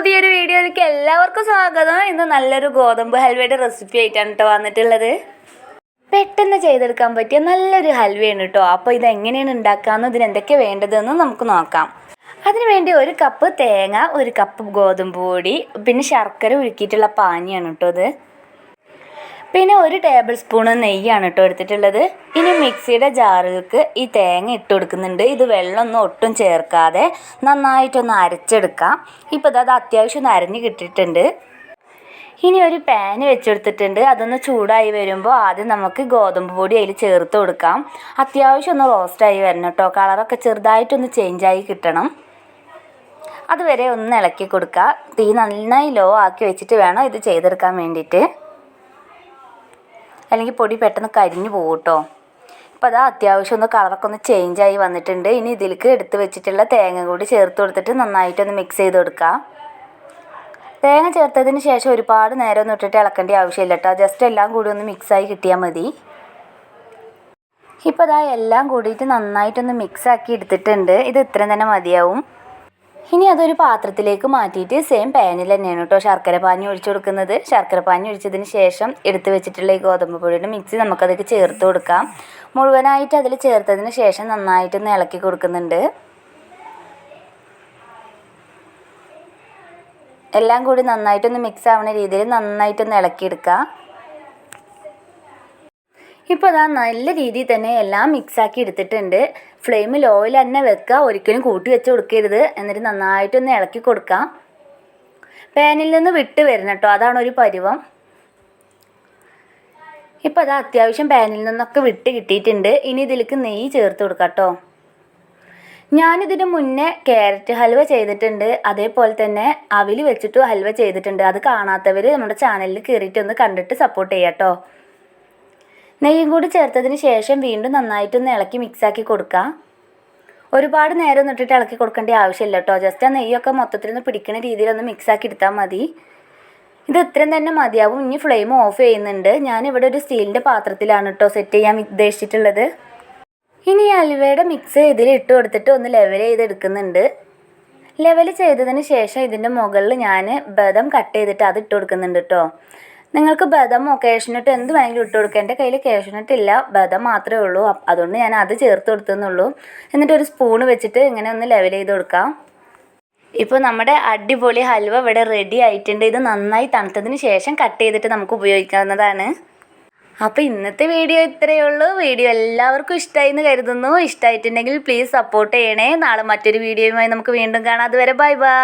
പുതിയൊരു വീഡിയോയിലേക്ക് എല്ലാവർക്കും സ്വാഗതം. ഇന്ന് നല്ലൊരു ഗോതമ്പ് ഹൽവയുടെ റെസിപ്പി ആയിട്ടാണ് കേട്ടോ വന്നിട്ടുള്ളത്. പെട്ടെന്ന് ചെയ്തെടുക്കാൻ പറ്റിയ നല്ലൊരു ഹൽവയാണ് കേട്ടോ അപ്പോൾ ഇത് എങ്ങനെയാണ് ഉണ്ടാക്കാമെന്ന് ഇതിന് എന്തൊക്കെ വേണ്ടതെന്ന് നമുക്ക് നോക്കാം. അതിനുവേണ്ടി ഒരു കപ്പ് തേങ്ങ ഒരു കപ്പ് ഗോതമ്പ് പൊടി പിന്നെ ശർക്കര ഉരുക്കിയിട്ടുള്ള പാനിയാണ് കേട്ടോ ഇത്. പിന്നെ ഒരു ടേബിൾ സ്പൂണ് നെയ്യാണ് കേട്ടോ എടുത്തിട്ടുള്ളത്. ഇനി മിക്സിയുടെ ജാറിലേക്ക് ഈ തേങ്ങ ഇട്ട് കൊടുക്കുന്നുണ്ട്. ഇത് വെള്ളമൊന്നും ഒട്ടും ചേർക്കാതെ നന്നായിട്ടൊന്ന് അരച്ചെടുക്കാം. ഇപ്പോൾ അത് അത്യാവശ്യം ഒന്ന് അരഞ്ഞ് കിട്ടിയിട്ടുണ്ട്. ഇനി ഒരു പാന് വെച്ചെടുത്തിട്ടുണ്ട് അതൊന്ന് ചൂടായി വരുമ്പോൾ ആദ്യം നമുക്ക് ഗോതമ്പ് പൊടി അതിൽ ചേർത്ത് കൊടുക്കാം. അത്യാവശ്യം ഒന്ന് റോസ്റ്റായി വരണം കേട്ടോ കളറൊക്കെ ചെറുതായിട്ടൊന്ന് ചേഞ്ചായി കിട്ടണം. അതുവരെ ഒന്ന് ഇളക്കി കൊടുക്കുക തീ നന്നായി ലോ ആക്കി വെച്ചിട്ട് വേണം ഇത് ചെയ്തെടുക്കാൻ വേണ്ടിയിട്ട്. അല്ലെങ്കിൽ പൊടി പെട്ടെന്ന് കരിഞ്ഞു പോകും കേട്ടോ അപ്പോൾ അതാ അത്യാവശ്യം ഒന്ന് കളറൊക്കെ ഒന്ന് ചേഞ്ചായി വന്നിട്ടുണ്ട്. ഇനി ഇതിലേക്ക് എടുത്ത് വെച്ചിട്ടുള്ള തേങ്ങ കൂടി ചേർത്ത് കൊടുത്തിട്ട് നന്നായിട്ടൊന്ന് മിക്സ് ചെയ്ത് കൊടുക്കുക തേങ്ങ ചേർത്തതിന് ശേഷം ഒരുപാട് നേരം ഒന്നും ഇട്ടിട്ട് ഇളക്കേണ്ട ആവശ്യമില്ല കേട്ടോ ജസ്റ്റ് എല്ലാം കൂടി ഒന്ന് മിക്സായി കിട്ടിയാൽ മതി. ഇപ്പോൾ അതാ എല്ലാം കൂടിയിട്ട് നന്നായിട്ടൊന്ന് മിക്സാക്കി എടുത്തിട്ടുണ്ട്. ഇത് ഇത്രയും തന്നെ മതിയാവും. ഇനി അതൊരു പാത്രത്തിലേക്ക് മാറ്റിയിട്ട് സെയിം പാനിൽ തന്നെയാണ് കേട്ടോ ശർക്കര പാനി ഒഴിച്ചു കൊടുക്കുന്നത്. ശർക്കര പാനി ഒഴിച്ചതിന് ശേഷം എടുത്ത് വെച്ചിട്ടുള്ള ഈ ഗോതമ്പ് പൊടിയുടെ മിക്സി നമുക്കതൊക്കെ ചേർത്ത് കൊടുക്കാം. മുഴുവനായിട്ട് അതിൽ ചേർത്തതിന് ശേഷം നന്നായിട്ടൊന്ന് ഇളക്കി കൊടുക്കുന്നുണ്ട്. എല്ലാം കൂടി നന്നായിട്ടൊന്ന് മിക്സ് ആവുന്ന രീതിയിൽ നന്നായിട്ടൊന്ന് ഇളക്കിയെടുക്കുക ഇപ്പോൾ അതാ നല്ല രീതിയിൽ തന്നെ എല്ലാം മിക്സാക്കി എടുത്തിട്ടുണ്ട്. ഫ്ലെയിമിൽ ഓയിൽ തന്നെ വെക്കുക. ഒരിക്കലും കൂട്ടി വെച്ച് കൊടുക്കരുത്. എന്നിട്ട് നന്നായിട്ടൊന്ന് ഇളക്കി കൊടുക്കാം. പാനിൽ നിന്ന് വിട്ട് വരുന്ന കേട്ടോ അതാണ് ഒരു പരുവം. ഇപ്പോൾ അത് അത്യാവശ്യം പാനിൽ നിന്നൊക്കെ വിട്ട് കിട്ടിയിട്ടുണ്ട്. ഇനി ഇതിലേക്ക് നെയ്യ് ചേർത്ത് കൊടുക്കാം കേട്ടോ ഞാനിതിന് മുന്നേ ക്യാരറ്റ് ഹൽവ ചെയ്തിട്ടുണ്ട്. അതേപോലെ തന്നെ അവിൽ വെച്ചിട്ടും ഹൽവ ചെയ്തിട്ടുണ്ട്. അത് കാണാത്തവർ നമ്മുടെ ചാനലിൽ കയറിയിട്ട് ഒന്ന് കണ്ടിട്ട് സപ്പോർട്ട് ചെയ്യാം കേട്ടോ നെയ്യും കൂടി ചേർത്തതിന് ശേഷം വീണ്ടും നന്നായിട്ടൊന്ന് ഇളക്കി മിക്സാക്കി കൊടുക്കുക ഒരുപാട് നേരം ഒന്നും ഇട്ടിട്ട് ഇളക്കി കൊടുക്കേണ്ട ആവശ്യമില്ല കേട്ടോ ജസ്റ്റ് ആ നെയ്യൊക്കെ മൊത്തത്തിൽ ഒന്ന് പിടിക്കുന്ന രീതിയിലൊന്ന് മിക്സാക്കി എടുത്താൽ മതി. ഇത് ഇത്രയും തന്നെ മതിയാവും. ഇനി ഫ്ലെയിം ഓഫ് ചെയ്യുന്നുണ്ട്. ഞാനിവിടെ ഒരു സ്റ്റീലിന്റെ പാത്രത്തിലാണ് കേട്ടോ സെറ്റ് ചെയ്യാൻ ഉദ്ദേശിച്ചിട്ടുള്ളത്. ഇനി അലുവയുടെ മിക്സ് ഇതിൽ ഇട്ട് കൊടുത്തിട്ട് ഒന്ന് ലെവൽ ചെയ്തെടുക്കുന്നുണ്ട് ലെവൽ ചെയ്തതിന് ശേഷം ഇതിന്റെ മുകളിൽ ഞാൻ ബദം കട്ട് ചെയ്തിട്ട് അത് ഇട്ട് കൊടുക്കുന്നുണ്ട് കേട്ടോ നിങ്ങൾക്ക് ബദമോ കാഷ്നട്ട് എന്ത് വേണമെങ്കിലും ഇട്ട് കൊടുക്കുക എന്റെ കയ്യിൽ കാഷ്നട്ട് ഇല്ല. ബദം മാത്രമേ ഉള്ളൂ. അതുകൊണ്ട് ഞാൻ അത് ചേർത്ത് കൊടുത്തെന്നുള്ളൂ. എന്നിട്ട് ഒരു സ്പൂൺ വെച്ചിട്ട് ഇങ്ങനെ ഒന്ന് ലെവൽ ചെയ്ത് കൊടുക്കാം. ഇപ്പോൾ നമ്മുടെ അടിപൊളി ഹൽവ ഇവിടെ റെഡി ആയിട്ടുണ്ട്. ഇത് നന്നായി തണുത്തതിന് ശേഷം കട്ട് ചെയ്തിട്ട് നമുക്ക് ഉപയോഗിക്കാവുന്നതാണ്. അപ്പോൾ ഇന്നത്തെ വീഡിയോ ഇത്രയേ ഉള്ളൂ. വീഡിയോ എല്ലാവർക്കും ഇഷ്ടമായി എന്ന് കരുതുന്നു. ഇഷ്ടമായിട്ടുണ്ടെങ്കിൽ പ്ലീസ് സപ്പോർട്ട് ചെയ്യണേ. നാളെ മറ്റൊരു വീഡിയോയുമായി നമുക്ക് വീണ്ടും കാണാം. അതുവരെ ബൈ ബൈ